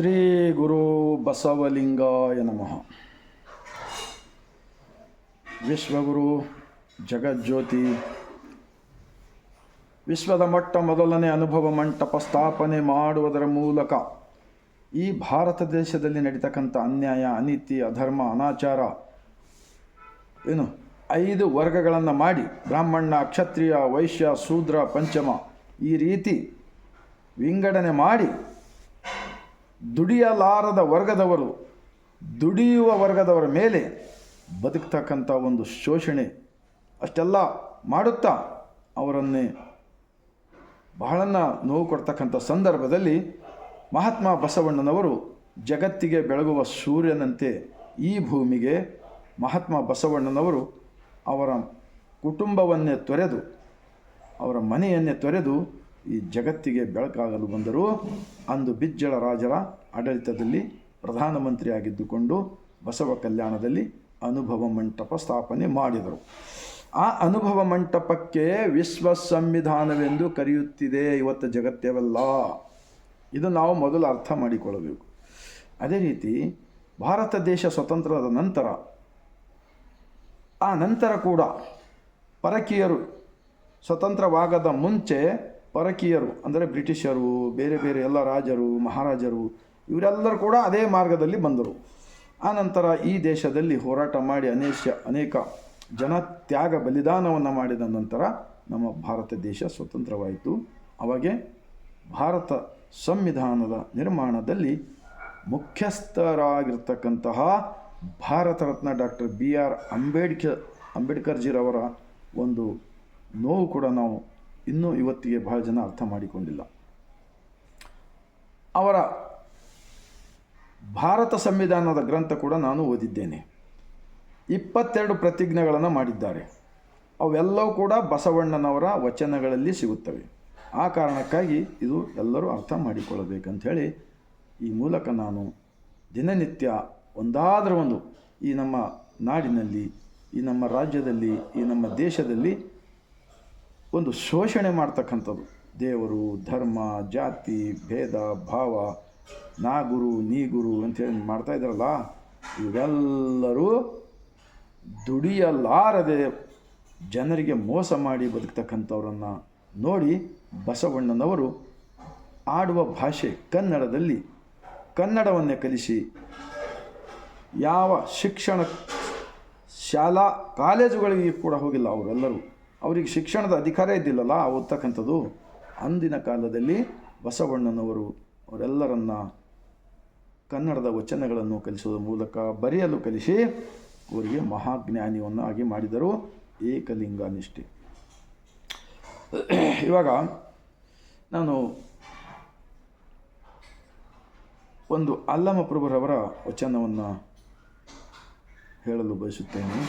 ಶ್ರೀ ಗುರು ಬಸವಲಿಂಗಾಯ ನಮಃ. ವಿಶ್ವಗುರು ಜಗಜ್ಯೋತಿ, ವಿಶ್ವದ ಮೊಟ್ಟ ಮೊದಲನೇ ಅನುಭವ ಮಂಟಪ ಸ್ಥಾಪನೆ ಮಾಡುವುದರ ಮೂಲಕ ಈ ಭಾರತ ದೇಶದಲ್ಲಿ ನಡೀತಕ್ಕಂಥ ಅನ್ಯಾಯ, ಅನೀತಿ, ಅಧರ್ಮ, ಅನಾಚಾರ ಏನು ಐದು ವರ್ಗಗಳನ್ನು ಮಾಡಿ ಬ್ರಾಹ್ಮಣ, ಕ್ಷತ್ರಿಯ, ವೈಶ್ಯ, ಶೂದ್ರ, ಪಂಚಮ ಈ ರೀತಿ ವಿಂಗಡಣೆ ಮಾಡಿ ದುಡಿಯಲಾರದ ವರ್ಗದವರು, ದುಡಿಯುವ ವರ್ಗದವರ ಮೇಲೆ ಬದುಕ್ತಕ್ಕಂಥ ಒಂದು ಶೋಷಣೆ ಅಷ್ಟೆಲ್ಲ ಮಾಡುತ್ತಾ ಅವರನ್ನೇ ಬಹಳನ್ನ ನೋವು ಕೊಡ್ತಕ್ಕಂಥ ಸಂದರ್ಭದಲ್ಲಿ ಮಹಾತ್ಮ ಬಸವಣ್ಣನವರು ಜಗತ್ತಿಗೆ ಬೆಳಗುವ ಸೂರ್ಯನಂತೆ ಈ ಭೂಮಿಗೆ ಮಹಾತ್ಮ ಬಸವಣ್ಣನವರು ಅವರ ಕುಟುಂಬವನ್ನೇ ತೊರೆದು, ಅವರ ಮನೆಯನ್ನೇ ತೊರೆದು ಈ ಜಗತ್ತಿಗೆ ಬೆಳಕಾಗಲು ಬಂದರು ಅಂದು ಬಿಜ್ಜಳ ರಾಜರ ಆಡಳಿತದಲ್ಲಿ ಪ್ರಧಾನಮಂತ್ರಿಯಾಗಿದ್ದುಕೊಂಡು ಬಸವ ಕಲ್ಯಾಣದಲ್ಲಿ ಅನುಭವ ಮಂಟಪ ಸ್ಥಾಪನೆ ಮಾಡಿದರು. ಆ ಅನುಭವ ಮಂಟಪಕ್ಕೆ ವಿಶ್ವ ಸಂವಿಧಾನವೆಂದು ಕರೆಯುತ್ತಿದೆ ಇವತ್ತು ಜಗತ್ತೆವೆಲ್ಲ. ಇದು ನಾವು ಮೊದಲು ಅರ್ಥ ಮಾಡಿಕೊಳ್ಳಬೇಕು. ಅದೇ ರೀತಿ ಭಾರತ ದೇಶ ಸ್ವತಂತ್ರದ ನಂತರ, ಆ ನಂತರ ಕೂಡ ಪರಕೀಯರು ಸ್ವತಂತ್ರವಾಗದ ಮುಂಚೆ ಪರಕೀಯರು, ಅಂದರೆ ಬ್ರಿಟಿಷರು, ಬೇರೆ ಬೇರೆ ಎಲ್ಲ ರಾಜರು, ಮಹಾರಾಜರು, ಇವರೆಲ್ಲರೂ ಕೂಡ ಅದೇ ಮಾರ್ಗದಲ್ಲಿ ಬಂದರು. ಆನಂತರ ಈ ದೇಶದಲ್ಲಿ ಹೋರಾಟ ಮಾಡಿ ಅನೇಕ ಅನೇಕ ಜನ ತ್ಯಾಗ ಬಲಿದಾನವನ್ನು ಮಾಡಿದ ನಂತರ ನಮ್ಮ ಭಾರತ ದೇಶ ಸ್ವತಂತ್ರವಾಯಿತು. ಅವಾಗೆ ಭಾರತ ಸಂವಿಧಾನದ ನಿರ್ಮಾಣದಲ್ಲಿ ಮುಖ್ಯಸ್ಥರಾಗಿರ್ತಕ್ಕಂತಹ Bharat Ratna doctor B R Ambedkar ಅಂಬೇಡ್ಕರ್ಜಿರವರ ಒಂದು ನೋವು ಕೂಡ ನಾವು ಇನ್ನೂ ಇವತ್ತಿಗೆ ಬಹಳ ಜನ ಅರ್ಥ ಮಾಡಿಕೊಂಡಿಲ್ಲ. ಅವರ ಭಾರತ ಸಂವಿಧಾನದ ಗ್ರಂಥ ಕೂಡ ನಾನು ಓದಿದ್ದೇನೆ. ಇಪ್ಪತ್ತೆರಡು ಪ್ರತಿಜ್ಞೆಗಳನ್ನು ಮಾಡಿದ್ದಾರೆ. ಅವೆಲ್ಲವೂ ಕೂಡ ಬಸವಣ್ಣನವರ ವಚನಗಳಲ್ಲಿ ಸಿಗುತ್ತವೆ. ಆ ಕಾರಣಕ್ಕಾಗಿ ಇದು ಎಲ್ಲರೂ ಅರ್ಥ ಮಾಡಿಕೊಳ್ಳಬೇಕಂಥೇಳಿ ಈ ಮೂಲಕ ನಾನು ದಿನನಿತ್ಯ ಒಂದಾದರೂ ಒಂದು ಈ ನಮ್ಮ ನಾಡಿನಲ್ಲಿ, ಈ ನಮ್ಮ ರಾಜ್ಯದಲ್ಲಿ, ಈ ನಮ್ಮ ದೇಶದಲ್ಲಿ ಒಂದು ಶೋಷಣೆ ಮಾಡ್ತಕ್ಕಂಥದ್ದು. ದೇವರು, ಧರ್ಮ, ಜಾತಿ, ಭೇದ, ಭಾವ ನಾ ಗುರು ನೀ ಗುರು ಅಂತೇಳಿ ಮಾಡ್ತಾ ಇದ್ದಾರಲ್ಲ ಇವೆಲ್ಲರೂ ದುಡಿಯಲಾರದೆ ಜನರಿಗೆ ಮೋಸ ಮಾಡಿ ಬದುಕ್ತಕ್ಕಂಥವ್ರನ್ನು ನೋಡಿ ಬಸವಣ್ಣನವರು ಆಡುವ ಭಾಷೆ ಕನ್ನಡದಲ್ಲಿ ಕನ್ನಡವನ್ನೇ ಕಲಿಸಿ ಯಾವ ಶಿಕ್ಷಣ ಶಾಲಾ ಕಾಲೇಜುಗಳಿಗೆ ಕೂಡ ಹೋಗಿಲ್ಲ ಅವರೆಲ್ಲರೂ. ಅವರಿಗೆ ಶಿಕ್ಷಣದ ಅಧಿಕಾರ ಇದ್ದಿಲ್ಲಲ್ಲ ಓದ್ತಕ್ಕಂಥದ್ದು, ಅಂದಿನ ಕಾಲದಲ್ಲಿ ಬಸವಣ್ಣನವರು ಅವರೆಲ್ಲರನ್ನ ಕನ್ನಡದ ವಚನಗಳನ್ನು ಕಲಿಸೋದ್ರ ಮೂಲಕ ಬರೆಯಲು ಕಲಿಸಿ ಅವರಿಗೆ ಮಹಾಜ್ಞಾನಿಯನ್ನು ಆಗಿ ಮಾಡಿದರು, ಏಕಲಿಂಗ ನಿಷ್ಠೆ. ಇವಾಗ ನಾನು ಒಂದು ಅಲ್ಲಮ ಪ್ರಭುರವರ ವಚನವನ್ನು ಹೇಳಲು ಬಯಸುತ್ತೇನೆ.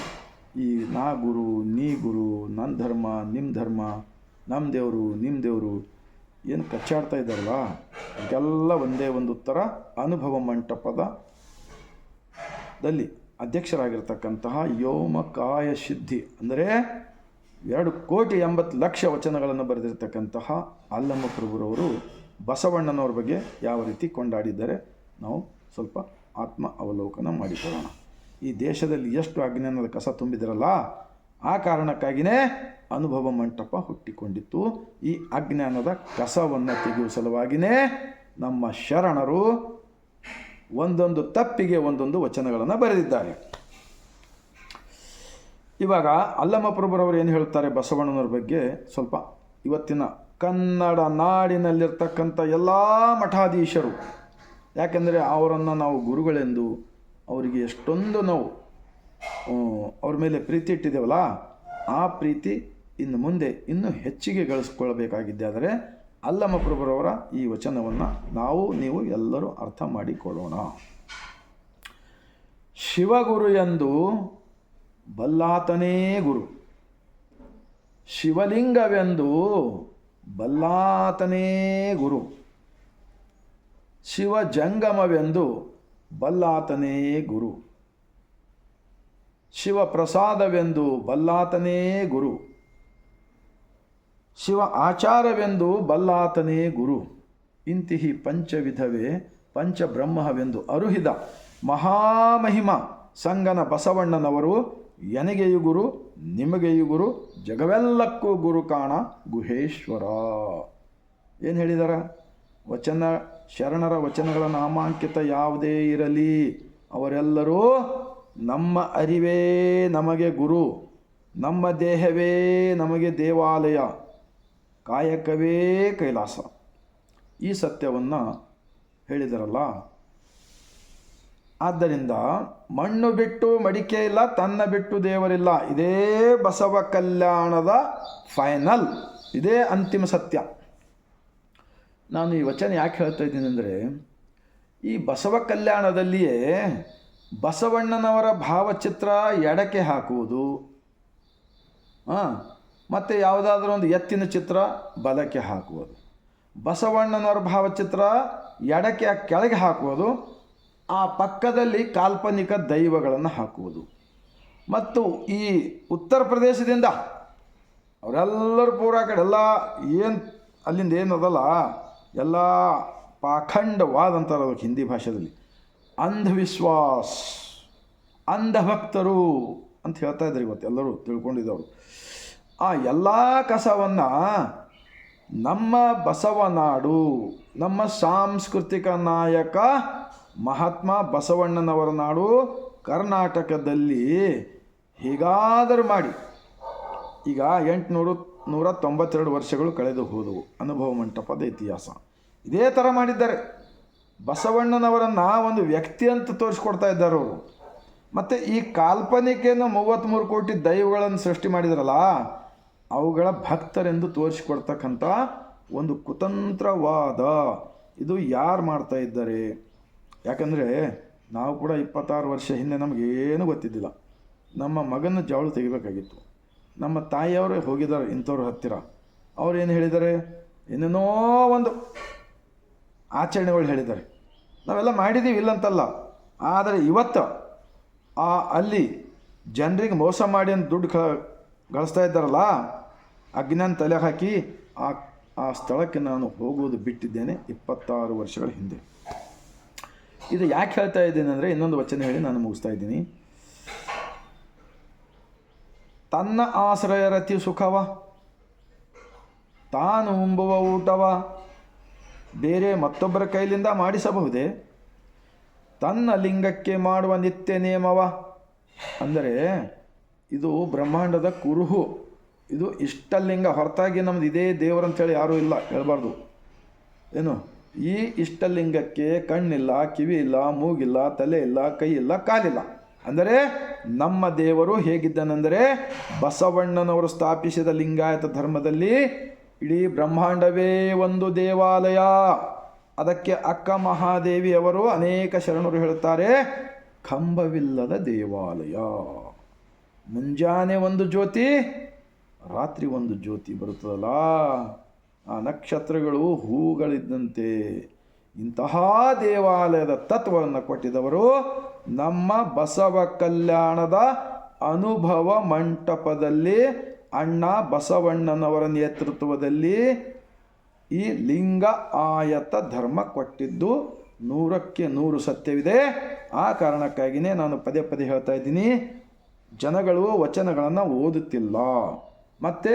ಈ ನಾ ಗುರು ನೀ ಗುರು ನನ್ನ ಧರ್ಮ ನಿಮ್ಮ ಧರ್ಮ ನಮ್ಮ ದೇವರು ನಿಮ್ಮ ದೇವರು ಏನು ಕಚ್ಚಾಡ್ತಾ ಇದ್ದಾರಲ್ಲ ಅದಕ್ಕೆಲ್ಲ ಒಂದೇ ಒಂದು ಉತ್ತರ, ಅನುಭವ ಮಂಟಪದ ದಲ್ಲಿ ಅಧ್ಯಕ್ಷರಾಗಿರ್ತಕ್ಕಂತಹ ಯೋಮಕಾಯ ಸಿದ್ಧಿ. ಅಂದರೆ ಎರಡು ಕೋಟಿ ಎಂಬತ್ತು ಲಕ್ಷ ವಚನಗಳನ್ನು ಬರೆದಿರ್ತಕ್ಕಂತಹ ಅಲ್ಲಮ್ಮ ಪ್ರಭುರವರು ಬಸವಣ್ಣನವ್ರ ಬಗ್ಗೆ ಯಾವ ರೀತಿ ಕೊಂಡಾಡಿದ್ದಾರೆ, ನಾವು ಸ್ವಲ್ಪ ಆತ್ಮ ಅವಲೋಕನ ಮಾಡಿಕೊಳ್ಳೋಣ. ಈ ದೇಶದಲ್ಲಿ ಎಷ್ಟು ಅಜ್ಞಾನದ ಕಸ ತುಂಬಿದಿರಲ್ಲ, ಆ ಕಾರಣಕ್ಕಾಗಿಯೇ ಅನುಭವ ಮಂಟಪ ಹುಟ್ಟಿಕೊಂಡಿತ್ತು. ಈ ಅಜ್ಞಾನದ ಕಸವನ್ನು ತೆಗೆಯುವ ಸಲುವಾಗಿಯೇ ನಮ್ಮ ಶರಣರು ಒಂದೊಂದು ತಪ್ಪಿಗೆ ಒಂದೊಂದು ವಚನಗಳನ್ನು ಬರೆದಿದ್ದಾರೆ. ಇವಾಗ ಅಲ್ಲಮ್ಮ ಪ್ರಭುರವರು ಏನು ಹೇಳ್ತಾರೆ ಬಸವಣ್ಣನವ್ರ ಬಗ್ಗೆ? ಸ್ವಲ್ಪ ಇವತ್ತಿನ ಕನ್ನಡ ನಾಡಿನಲ್ಲಿರ್ತಕ್ಕಂಥ ಎಲ್ಲ ಮಠಾಧೀಶರು, ಯಾಕೆಂದರೆ ಅವರನ್ನು ನಾವು ಗುರುಗಳೆಂದು ಅವರಿಗೆ ಎಷ್ಟೊಂದು ನಾವು. ಅವ್ರ ಮೇಲೆ ಪ್ರೀತಿ ಇಟ್ಟಿದ್ದೇವಲ್ಲ, ಆ ಪ್ರೀತಿ ಇನ್ನು ಮುಂದೆ ಇನ್ನೂ ಹೆಚ್ಚಿಗೆ ಗಳಿಸ್ಕೊಳ್ಬೇಕಾಗಿದ್ದೆ ಆದರೆ ಅಲ್ಲಮ್ಮ ಪ್ರಭುರವರ ಈ ವಚನವನ್ನು ನಾವು, ನೀವು ಎಲ್ಲರೂ ಅರ್ಥ ಮಾಡಿಕೊಳ್ಳೋಣ. ಶಿವಗುರು ಎಂದು ಬಲ್ಲಾತನೇ ಗುರು. ಶಿವಲಿಂಗವೆಂದು ಬಲ್ಲಾತನೇ ಗುರು. ಶಿವಜಂಗಮವೆಂದು ಬಲ್ಲಾತನೇ ಗುರು. ಶಿವಪ್ರಸಾದವೆಂದು ಬಲ್ಲಾತನೇ ಗುರು. ಶಿವ ಆಚಾರವೆಂದು ಬಲ್ಲಾತನೇ ಗುರು. ಇಂತಿಹಿ ಪಂಚವಿಧವೇ ಪಂಚಬ್ರಹ್ಮವೆಂದು ಅರುಹಿದ ಮಹಾಮಹಿಮ ಸಂಗನ ಬಸವಣ್ಣನವರು, ಎನಗೆಯು ಗುರು, ನಿಮಗೆಯು ಗುರು, ಜಗವೆಲ್ಲಕ್ಕೂ ಗುರು ಕಾಣ ಗುಹೇಶ್ವರ. ಏನು ಹೇಳಿದಾರ? ವಚನ ಶರಣರ ವಚನಗಳ ನಾಮಾಂಕಿತ ಯಾವುದೇ ಇರಲಿ, ಅವರೆಲ್ಲರೂ ನಮ್ಮ ಅರಿವೇ ನಮಗೆ ಗುರು, ನಮ್ಮ ದೇಹವೇ ನಮಗೆ ದೇವಾಲಯ, ಕಾಯಕವೇ ಕೈಲಾಸ. ಈ ಸತ್ಯವನ್ನು ಹೇಳಿದರಲ್ಲ. ಆದ್ದರಿಂದ ಮಣ್ಣು ಬಿಟ್ಟು ಮಡಿಕೆ ಇಲ್ಲ, ತನ್ನ ಬಿಟ್ಟು ದೇವರಿಲ್ಲ, ಇದೇ ಬಸವ ಕಲ್ಯಾಣದ ಫೈನಲ್ ಇದೇ ಅಂತಿಮ ಸತ್ಯ. ನಾನು ಈ ವಚನ ಯಾಕೆ ಹೇಳ್ತಾ ಇದ್ದೀನಿ ಅಂದರೆ, ಈ ಬಸವ ಕಲ್ಯಾಣದಲ್ಲಿಯೇ ಬಸವಣ್ಣನವರ ಭಾವಚಿತ್ರ ಎಡಕ್ಕೆ ಹಾಕುವುದು. ಹಾಂ ಮತ್ತು ಯಾವುದಾದ್ರೂ ಒಂದು ಎತ್ತಿನ ಚಿತ್ರ ಬಲಕ್ಕೆ ಹಾಕುವುದು. ಬಸವಣ್ಣನವರ ಭಾವಚಿತ್ರ ಎಡಕ್ಕೆ ಕೆಳಗೆ ಹಾಕುವುದು. ಆ ಪಕ್ಕದಲ್ಲಿ ಕಾಲ್ಪನಿಕ ದೈವಗಳನ್ನು ಹಾಕುವುದು. ಮತ್ತು ಈ ಉತ್ತರ ಪ್ರದೇಶದಿಂದ ಅವರೆಲ್ಲರೂ ಪೂರ ಕಡೆ ಎಲ್ಲ ಏನು ಅಲ್ಲಿಂದ ಏನದಲ್ಲ ಎಲ್ಲ ಪಾಖಂಡವಾದ ಅಂತಾರೆ ಹಿಂದಿ ಭಾಷೆಯಲ್ಲಿ. ಅಂಧವಿಶ್ವಾಸ್, ಅಂಧಭಕ್ತರು ಅಂತ ಹೇಳ್ತಾ ಇದ್ದಾರೆ ಇವತ್ತು ಎಲ್ಲರೂ ತಿಳ್ಕೊಂಡಿದ್ದವರು. ಆ ಎಲ್ಲ ಕಸವನ್ನು ನಮ್ಮ ಬಸವನಾಡು ನಮ್ಮ ಸಾಂಸ್ಕೃತಿಕ ನಾಯಕ ಮಹಾತ್ಮ ಬಸವಣ್ಣನವರ ನಾಡು ಕರ್ನಾಟಕದಲ್ಲಿ ಹೀಗಾದರೂ ಮಾಡಿ. ಈಗ ಎಂಟುನೂರು ನೂರ ತೊಂಬತ್ತೆರಡು ವರ್ಷಗಳು ಕಳೆದು ಹೋದವು. ಅನುಭವ ಮಂಟಪದ ಇತಿಹಾಸ. ಇದೇ ಥರ ಮಾಡಿದ್ದಾರೆ. ಬಸವಣ್ಣನವರನ್ನು ಒಂದು ವ್ಯಕ್ತಿ ಅಂತ ತೋರಿಸ್ಕೊಡ್ತಾ ಇದ್ದಾರೆ ಅವರು. ಮತ್ತು ಈ ಕಾಲ್ಪನಿಕೆಯನ್ನು ಮೂವತ್ತ್ಮೂರು ಕೋಟಿ ದೈವಗಳನ್ನು ಸೃಷ್ಟಿ ಮಾಡಿದ್ರಲ್ಲ, ಅವುಗಳ ಭಕ್ತರೆಂದು ತೋರಿಸಿಕೊಡ್ತಕ್ಕಂಥ ಒಂದು ಕುತಂತ್ರವಾದ ಇದು ಯಾರು ಮಾಡ್ತಾ ಇದ್ದಾರೆ? ಯಾಕಂದರೆ ನಾವು ಕೂಡ ಇಪ್ಪತ್ತಾರು ವರ್ಷ ಹಿಂದೆ ನಮಗೇನು ಗೊತ್ತಿದ್ದಿಲ್ಲ. ನಮ್ಮ ಮಗನ ಜವಳು ತೆಗಿಬೇಕಾಗಿತ್ತು. ನಮ್ಮ ತಾಯಿಯವರು ಹೋಗಿದ್ದಾರೆ ಇಂಥವ್ರ ಹತ್ತಿರ. ಅವ್ರು ಏನು ಹೇಳಿದ್ದಾರೆ? ಏನೇನೋ ಒಂದು ಆಚರಣೆಗಳು ಹೇಳಿದ್ದಾರೆ. ನಾವೆಲ್ಲ ಮಾಡಿದ್ದೀವಿ, ಇಲ್ಲಂತಲ್ಲ. ಆದರೆ ಇವತ್ತು ಆ ಅಲ್ಲಿ ಜನರಿಗೆ ಮೋಸ ಮಾಡಿ ಅಂತ ದುಡ್ಡು ಗಳಿಸ್ತಾ ಇದ್ದಾರಲ್ಲ ಅಜ್ಞಾನ ತಲೆ ಹಾಕಿ ಆ ಆ ಸ್ಥಳಕ್ಕೆ ನಾನು ಹೋಗುವುದು ಬಿಟ್ಟಿದ್ದೇನೆ ಇಪ್ಪತ್ತಾರು ವರ್ಷಗಳ ಹಿಂದೆ. ಇದು ಯಾಕೆ ಹೇಳ್ತಾ ಇದ್ದೀನಿ ಅಂದರೆ ಇನ್ನೊಂದು ವಚನ ಹೇಳಿ ನಾನು ಮುಗಿಸ್ತಾ ಇದ್ದೀನಿ. ತನ್ನ ಆಶ್ರಯ ರತಿ ಸುಖವ. ತಾನು ಉಂಬುವ ಊಟವ. ಬೇರೆ ಮತ್ತೊಬ್ಬರ ಕೈಲಿಂದ ಮಾಡಿಸಬಹುದೇ? ತನ್ನ ಲಿಂಗಕ್ಕೆ ಮಾಡುವ ನಿತ್ಯ ನಿಯಮವ. ಅಂದರೆ, ಇದು ಬ್ರಹ್ಮಾಂಡದ ಕುರುಹು. ಇದು ಇಷ್ಟಲಿಂಗ. ಹೊರತಾಗಿ ನಮ್ದು ಇದೇ ದೇವರು ಅಂತೇಳಿ ಯಾರೂ ಇಲ್ಲ, ಹೇಳಬಾರ್ದು. ಏನು? ಈ ಇಷ್ಟಲಿಂಗಕ್ಕೆ ಕಣ್ಣಿಲ್ಲ ಕಿವಿ ಇಲ್ಲ ಮೂಗಿಲ್ಲ ತಲೆ ಇಲ್ಲ ಕೈ ಇಲ್ಲ ಕಾಲಿಲ್ಲ. ಅಂದರೆ ನಮ್ಮ ದೇವರು ಹೇಗಿದ್ದನೆಂದರೆ ಬಸವಣ್ಣನವರು ಸ್ಥಾಪಿಸಿದ ಲಿಂಗಾಯತ ಧರ್ಮದಲ್ಲಿ ಇಡೀ ಬ್ರಹ್ಮಾಂಡವೇ ಒಂದು ದೇವಾಲಯ. ಅದಕ್ಕೆ ಅಕ್ಕ ಮಹಾದೇವಿಯವರು ಅನೇಕ ಶರಣರು ಹೇಳುತ್ತಾರೆ ಕಂಬವಿಲ್ಲದ ದೇವಾಲಯ. ಮುಂಜಾನೆ ಒಂದು ಜ್ಯೋತಿ, ರಾತ್ರಿ ಒಂದು ಜ್ಯೋತಿ ಬರುತ್ತದಲ್ಲ? ಆ ನಕ್ಷತ್ರಗಳು ಹೂಗಳಿದ್ದಂತೆ ಇಂತಹ ದೇವಾಲಯದ ತತ್ವವನ್ನು ಕೊಟ್ಟಿದವರು ನಮ್ಮ ಬಸವ ಕಲ್ಯಾಣದ ಅನುಭವ ಮಂಟಪದಲ್ಲಿ ಅಣ್ಣ ಬಸವಣ್ಣನವರ ನೇತೃತ್ವದಲ್ಲಿ ಈ ಲಿಂಗ ಆಯತ ಧರ್ಮ ಕೊಟ್ಟಿದ್ದು ನೂರಕ್ಕೆ ನೂರು ಸತ್ಯವಿದೆ. ಆ ಕಾರಣಕ್ಕಾಗಿಯೇ ನಾನು ಪದೇ ಪದೇ ಹೇಳ್ತಾ ಇದ್ದೀನಿ. ಜನಗಳು ವಚನಗಳನ್ನು ಓದುತ್ತಿಲ್ಲ. ಮತ್ತು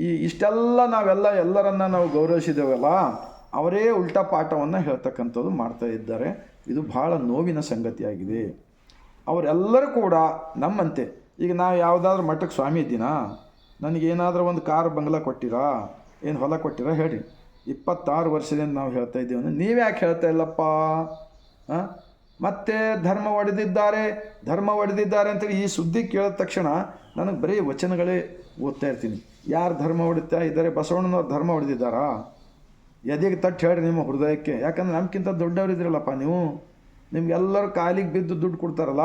ಈ ಇಷ್ಟೆಲ್ಲ ನಾವೆಲ್ಲ ಎಲ್ಲರನ್ನ ನಾವು ಗೌರವಿಸಿದ್ದೇವಲ್ಲ, ಅವರೇ ಉಲ್ಟಾ ಪಾಠವನ್ನು ಹೇಳ್ತಕ್ಕಂಥದ್ದು ಮಾಡ್ತಾ ಇದ್ದಾರೆ. ಇದು ಭಾಳ ನೋವಿನ ಸಂಗತಿಯಾಗಿದೆ. ಅವರೆಲ್ಲರೂ ಕೂಡ ನಮ್ಮಂತೆ. ಈಗ ನಾವು ಯಾವುದಾದ್ರೂ ಮಠಕ್ಕೆ ಸ್ವಾಮಿ ಇದ್ದೀನಾ? ನನಗೇನಾದರೂ ಒಂದು ಕಾರ್ ಬಂಗ್ಲ ಕೊಟ್ಟಿರಾ? ಏನು ಹೊಲ ಕೊಟ್ಟಿರಾ? ಹೇಳಿ ಇಪ್ಪತ್ತಾರು ವರ್ಷದಿಂದ ನಾವು ಹೇಳ್ತಾ ಇದ್ದೀವಿ ಅಂದರೆ ನೀವು ಯಾಕೆ ಹೇಳ್ತಾ ಇಲ್ಲಪ್ಪ? ಹಾಂ? ಮತ್ತೆ ಧರ್ಮ ಒಡೆದಿದ್ದಾರೆ ಧರ್ಮ ಒಡೆದಿದ್ದಾರೆ ಅಂತೇಳಿ ಈ ಸುದ್ದಿ ಕೇಳಿದ ತಕ್ಷಣ ನನಗೆ ಬರೀ ವಚನಗಳೇ ಓದ್ತಾ ಇರ್ತೀನಿ. ಯಾರು ಧರ್ಮ ಹೊಡಿತಾ ಇದ್ದಾರೆ? ಬಸವಣ್ಣನವ್ರು ಧರ್ಮ ಹೊಡೆದಿದ್ದಾರಾ ಎದೆಗೆ ತಟ್ಟು ಹೇಳ್ರಿ ನಿಮ್ಮ ಹೃದಯಕ್ಕೆ. ಯಾಕಂದ್ರೆ ನಮ್ಗಿಂತ ಇದ್ರಲ್ಲಪ್ಪ ನೀವು. ನಿಮ್ಗೆಲ್ಲರೂ ಕಾಲಿಗೆ ಬಿದ್ದು ದುಡ್ಡು ಕೊಡ್ತಾರಲ್ಲ.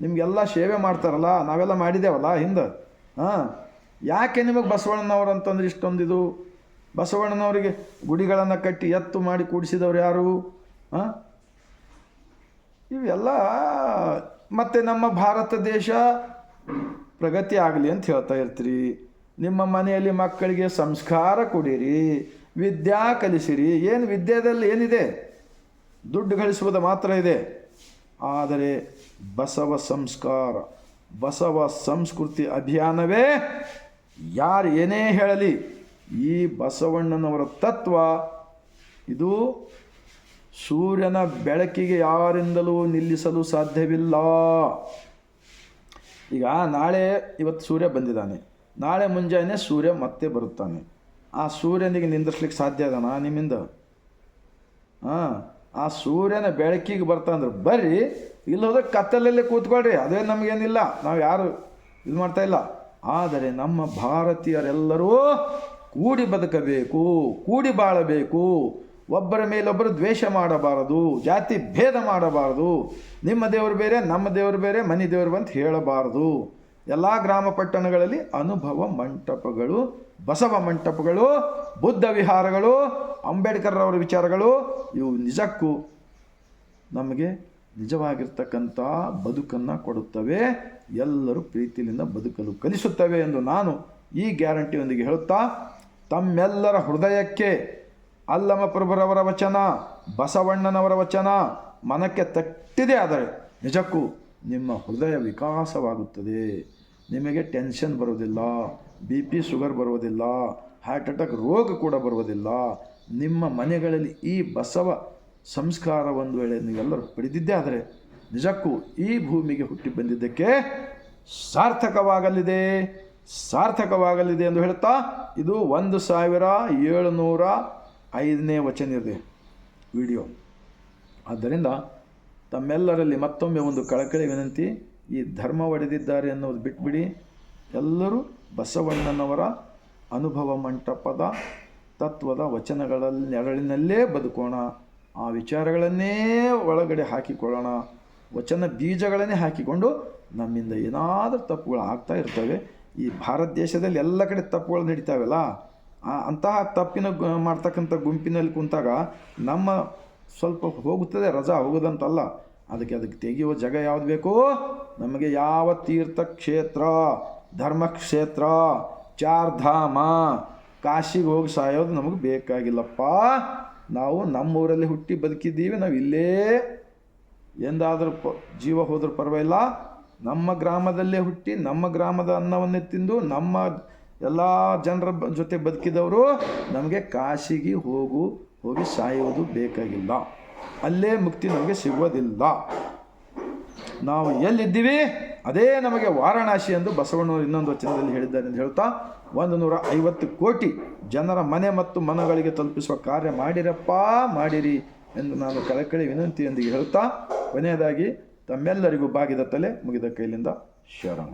ನಿಮಗೆಲ್ಲ ಸೇವೆ ಮಾಡ್ತಾರಲ್ಲ. ನಾವೆಲ್ಲ ಮಾಡಿದ್ದೇವಲ್ಲ ಹಿಂದೆ. ಹಾಂ? ಯಾಕೆ ನಿಮಗೆ ಬಸವಣ್ಣನವ್ರು ಅಂತಂದ್ರೆ ಇಷ್ಟೊಂದು ಇದು ಬಸವಣ್ಣನವರಿಗೆ ಗುಡಿಗಳನ್ನು ಕಟ್ಟಿ ಎತ್ತು ಮಾಡಿ ಕೂಡಿಸಿದವ್ರು ಯಾರು? ಹಾಂ? ಇವೆಲ್ಲ ಮತ್ತು ನಮ್ಮ ಭಾರತ ದೇಶ ಪ್ರಗತಿ ಆಗಲಿ ಅಂತ ಹೇಳ್ತಾ ಇರ್ತೀರಿ. ನಿಮ್ಮ ಮನೆಯಲ್ಲಿ ಮಕ್ಕಳಿಗೆ ಸಂಸ್ಕಾರ ಕೊಡಿರಿ. ವಿದ್ಯಾ ಕಲಿಸಿರಿ. ಏನು ವಿದ್ಯಾದಲ್ಲಿ ಏನಿದೆ? ದುಡ್ಡು ಗಳಿಸುವುದು ಮಾತ್ರ ಇದೆ. ಆದರೆ ಬಸವ ಸಂಸ್ಕಾರ, ಬಸವ ಸಂಸ್ಕೃತಿ ಅಭಿಯಾನವೇ ಯಾರು ಏನೇ ಹೇಳಲಿ, ಈ ಬಸವಣ್ಣನವರ ತತ್ವ ಇದು ಸೂರ್ಯನ ಬೆಳಕಿಗೆ ಯಾರಿಂದಲೂ ನಿಲ್ಲಿಸಲು ಸಾಧ್ಯವಿಲ್ಲ. ಈಗ ನಾಳೆ ಇವತ್ತು ಸೂರ್ಯ ಬಂದಿದ್ದಾನೆ. ನಾಳೆ ಮುಂಜಾನೆ ಸೂರ್ಯ ಮತ್ತೆ ಬರುತ್ತಾನೆ. ಆ ಸೂರ್ಯನಿಗೆ ನಿಂದಿಸ್ಲಿಕ್ಕೆ ಸಾಧ್ಯ ಅದನಾ ನಿಮ್ಮಿಂದ? ಹಾಂ ಆ ಸೂರ್ಯನ ಬೆಳಕಿಗೆ ಬರ್ತಾಂದ್ರೆ ಬರ್ರಿ, ಇಲ್ಲೋದ್ರೆ ಕತ್ತಲಲ್ಲಿ ಕೂತ್ಕೊಳ್ರಿ, ಅದೇ ನಮಗೇನಿಲ್ಲ, ನಾವು ಯಾರು ಇದು ಮಾಡ್ತಾ ಇಲ್ಲ. ಆದರೆ ನಮ್ಮ ಭಾರತೀಯರೆಲ್ಲರೂ ಕೂಡಿ ಬದುಕಬೇಕು, ಕೂಡಿ ಬಾಳಬೇಕು. ಒಬ್ಬರ ಮೇಲೊಬ್ಬರು ದ್ವೇಷ ಮಾಡಬಾರದು, ಜಾತಿ ಭೇದ ಮಾಡಬಾರದು. ನಿಮ್ಮ ದೇವರು ಬೇರೆ, ನಮ್ಮ ದೇವರು ಬೇರೆ, ಮನೆ ದೇವರು ಅಂತ ಹೇಳಬಾರದು. ಎಲ್ಲ ಗ್ರಾಮ ಪಟ್ಟಣಗಳಲ್ಲಿ ಅನುಭವ ಮಂಟಪಗಳು ಬಸವ ಮಂಟಪಗಳು, ಬುದ್ಧ ವಿಹಾರಗಳು ಅಂಬೇಡ್ಕರ್ ಅವರ ವಿಚಾರಗಳು, ಇವು ನಿಜಕ್ಕೂ ನಮಗೆ ನಿಜವಾಗಿರ್ತಕ್ಕಂಥ ಬದುಕನ್ನು ಕೊಡುತ್ತವೆ. ಎಲ್ಲರೂ ಪ್ರೀತಿಯಿಂದ ಬದುಕಲು ಕಲಿಸುತ್ತವೆ ಎಂದು ನಾನು ಈ ಗ್ಯಾರಂಟಿಯೊಂದಿಗೆ ಹೇಳುತ್ತಾ, ತಮ್ಮೆಲ್ಲರ ಹೃದಯಕ್ಕೆ ಅಲ್ಲಮ ಪ್ರಭುರವರ ವಚನ, ಬಸವಣ್ಣನವರ ವಚನ ಮನಕ್ಕೆ ತಟ್ಟಿದೆ ಆದರೆ ನಿಜಕ್ಕೂ ನಿಮ್ಮ ಹೃದಯ ವಿಕಾಸವಾಗುತ್ತದೆ. ನಿಮಗೆ ಟೆನ್ಷನ್ ಬರುವುದಿಲ್ಲ. ಬಿ ಪಿ ಶುಗರ್ ಬರುವುದಿಲ್ಲ ಹಾರ್ಟ್ ಅಟ್ಯಾಕ್ ರೋಗ ಕೂಡ ಬರುವುದಿಲ್ಲ. ನಿಮ್ಮ ಮನೆಗಳಲ್ಲಿ ಈ ಬಸವ ಸಂಸ್ಕಾರ ಒಂದು ವೇಳೆ ನೀವೆಲ್ಲರೂ ಪಡೆದಿದ್ದೇ ಆದರೆ ನಿಜಕ್ಕೂ ಈ ಭೂಮಿಗೆ ಹುಟ್ಟಿ ಬಂದಿದ್ದಕ್ಕೆ ಸಾರ್ಥಕವಾಗಲಿದೆ ಸಾರ್ಥಕವಾಗಲಿದೆ ಎಂದು ಹೇಳುತ್ತಾ ಇದು ಒಂದು ಸಾವಿರ ಏಳುನೂರ ಐದನೇ ವಚನ ಇದೆ ವಿಡಿಯೋ. ಆದ್ದರಿಂದ ತಮ್ಮೆಲ್ಲರಲ್ಲಿ ಮತ್ತೊಮ್ಮೆ ಒಂದು ಕಳಕಳಿ ವಿನಂತಿ ಈ ಧರ್ಮ ಒಡೆದಿದ್ದಾರೆ ಅನ್ನೋದು ಬಿಟ್ಬಿಡಿ. ಎಲ್ಲರೂ ಬಸವಣ್ಣನವರ ಅನುಭವ ಮಂಟಪದ ತತ್ವದ ವಚನಗಳ ನೆರಳಿನಲ್ಲೇ ಬದುಕೋಣ. ಆ ವಿಚಾರಗಳನ್ನೇ ಒಳಗಡೆ ಹಾಕಿಕೊಳ್ಳೋಣ. ವಚನ ಬೀಜಗಳನ್ನೇ ಹಾಕಿಕೊಂಡು ನಮ್ಮಿಂದ ಏನಾದರೂ ತಪ್ಪುಗಳು ಆಗ್ತಾ ಇರ್ತವೆ. ಈ ಭಾರತ ದೇಶದಲ್ಲಿ ಎಲ್ಲ ಕಡೆ ತಪ್ಪುಗಳು ನಡೀತಾವಲ್ಲ? ಅಂತಹ ತಪ್ಪಿನ ಮಾಡ್ತಕ್ಕಂಥ ಗುಂಪಿನಲ್ಲಿ ಕುಂತಾಗ ನಮ್ಮ ಸ್ವಲ್ಪ ಹೋಗುತ್ತದೆ, ರಜಾ ಹೋಗೋದಂತಲ್ಲ. ಅದಕ್ಕೆ ಅದಕ್ಕೆ ತೆಗೆಯುವ ಜಾಗ ಯಾವ್ದು ಬೇಕೋ? ನಮಗೆ ಯಾವ ತೀರ್ಥ ಕ್ಷೇತ್ರ? ಧರ್ಮಕ್ಷೇತ್ರ ಚಾರ್ಧಾಮ. ಕಾಶಿಗೆ ಹೋಗಿ ಸಾಯೋದು ನಮಗೆ ಬೇಕಾಗಿಲ್ಲಪ್ಪ. ನಾವು ನಮ್ಮೂರಲ್ಲಿ ಹುಟ್ಟಿ ಬದುಕಿದ್ದೀವಿ, ನಾವು ಇಲ್ಲೇ ಎಂದಾದರೂ ಪ, ಜೀವ ಹೋದ್ರೂ ಪರವಾಗಿಲ್ಲ. ನಮ್ಮ ಗ್ರಾಮದಲ್ಲೇ ಹುಟ್ಟಿ, ನಮ್ಮ ಗ್ರಾಮದ ಅನ್ನವನ್ನೇ ತಿಂದು, ನಮ್ಮ ಎಲ್ಲ ಜನರ ಜೊತೆ ಬದುಕಿದವರು ನಮಗೆ ಕಾಶಿಗೆ ಹೋಗು, ಹೋಗಿ ಸಾಯೋದು ಬೇಕಾಗಿಲ್ಲ. ಅಲ್ಲೇ ಮುಕ್ತಿ ನಮಗೆ ಸಿಗೋದಿಲ್ಲ. ನಾವು ಎಲ್ಲಿದ್ದೀವಿ? ಅದೇ ನಮಗೆ ವಾರಣಾಸಿ ಎಂದು ಬಸವಣ್ಣವರು ಇನ್ನೊಂದು ವಚನದಲ್ಲಿ ಹೇಳಿದ್ದಾರೆ ಎಂದು ಹೇಳ್ತಾ ಒಂದು ನೂರ ಐವತ್ತು ಕೋಟಿ ಜನರ ಮನೆ ಮತ್ತು ಮನಗಳಿಗೆ ತಲುಪಿಸುವ ಕಾರ್ಯ ಮಾಡಿರಪ್ಪ, ಮಾಡಿರಿ ಎಂದು ನಾನು ಕಳಕಳಿ ವಿನಂತಿಯೊಂದಿಗೆ ಹೇಳ್ತಾ, ಕೊನೆಯದಾಗಿ ತಮ್ಮೆಲ್ಲರಿಗೂ ಬಾಗಿದ ತಲೆ ಮುಗಿದ ಕೈಲಿಂದ ಶರಣ.